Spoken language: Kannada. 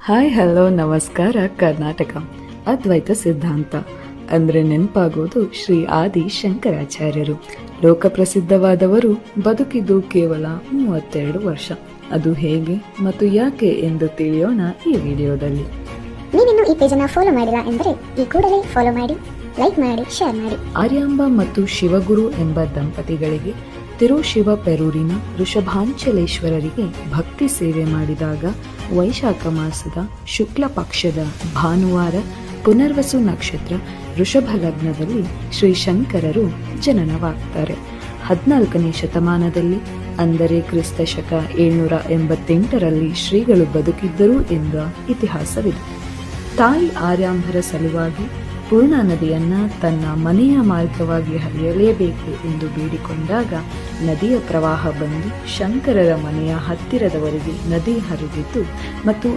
ಹಾಯ್ ಹಲೋ ನಮಸ್ಕಾರ ಕರ್ನಾಟಕ. ಅದ್ವೈತ ಸಿದ್ಧಾಂತ. ಅಂದ್ರೆ ನೆನಪಾಗೋದು ಶ್ರೀ ಆದಿ ಶಂಕರಾಚಾರ್ಯರು. ಲೋಕಪ್ರಸಿದ್ಧವಾದವರು ಬದುಕಿದ್ದು ಕೇವಲ ಮೂವತ್ತೆರಡು ವರ್ಷ. ಅದು ಹೇಗೆ ಮತ್ತು ಯಾಕೆ ಎಂದು ತಿಳಿಯೋಣ ಈ ವಿಡಿಯೋದಲ್ಲಿ. ನೀವಿನ್ನು ಈ ಪೇಜನ್ನು ಫಾಲೋ ಮಾಡಿಲ್ಲ ಎಂದರೆ ಈ ಕೂಡಲೇ ಫಾಲೋ ಮಾಡಿ ಲೈಕ್ ಮಾಡಿ ಶೇರ್ ಮಾಡಿ. ಆರ್ಯಾಂಬ ಮತ್ತು ಶಿವಗುರು ಎಂಬ ದಂಪತಿಗಳಿಗೆ ತಿರುಶಿವ ಪೆರೂರಿನ ಋಷಭಾಂಚಲೇಶ್ವರರಿಗೆ ಭಕ್ತಿ ಸೇವೆ ಮಾಡಿದಾಗ ವೈಶಾಖ ಮಾಸದ ಶುಕ್ಲ ಪಕ್ಷದ ಭಾನುವಾರ ಪುನರ್ವಸು ನಕ್ಷತ್ರ ವೃಷಭ ಲಗ್ನದಲ್ಲಿ ಶ್ರೀ ಶಂಕರರು ಜನನವಾಗ್ತಾರೆ. ಹದಿನಾಲ್ಕನೇ ಶತಮಾನದಲ್ಲಿ, ಅಂದರೆ ಕ್ರಿಸ್ತ ಶಕ ಏಳ್ನೂರ ಎಂಬತ್ತೆಂಟರಲ್ಲಿ ಶ್ರೀಗಳು ಬದುಕಿದ್ದರು ಎಂಬ ಇತಿಹಾಸವಿದೆ. ತಾಯಿ ಆರ್ಯಾಂಬರ ಸಲುವಾಗಿ ಪೂರ್ಣಾ ನದಿಯನ್ನ ತನ್ನ ಮನೆಯ ಮಾರ್ಗವಾಗಿ ಹರಿಯಲೇಬೇಕು ಎಂದು ಬೇಡಿಕೊಂಡಾಗ ನದಿಯ ಪ್ರವಾಹ ಬಂದು ಶಂಕರರ ಮನೆಯ ಹತ್ತಿರದವರೆಗೆ ನದಿ ಹರಿದಿತ್ತು ಮತ್ತು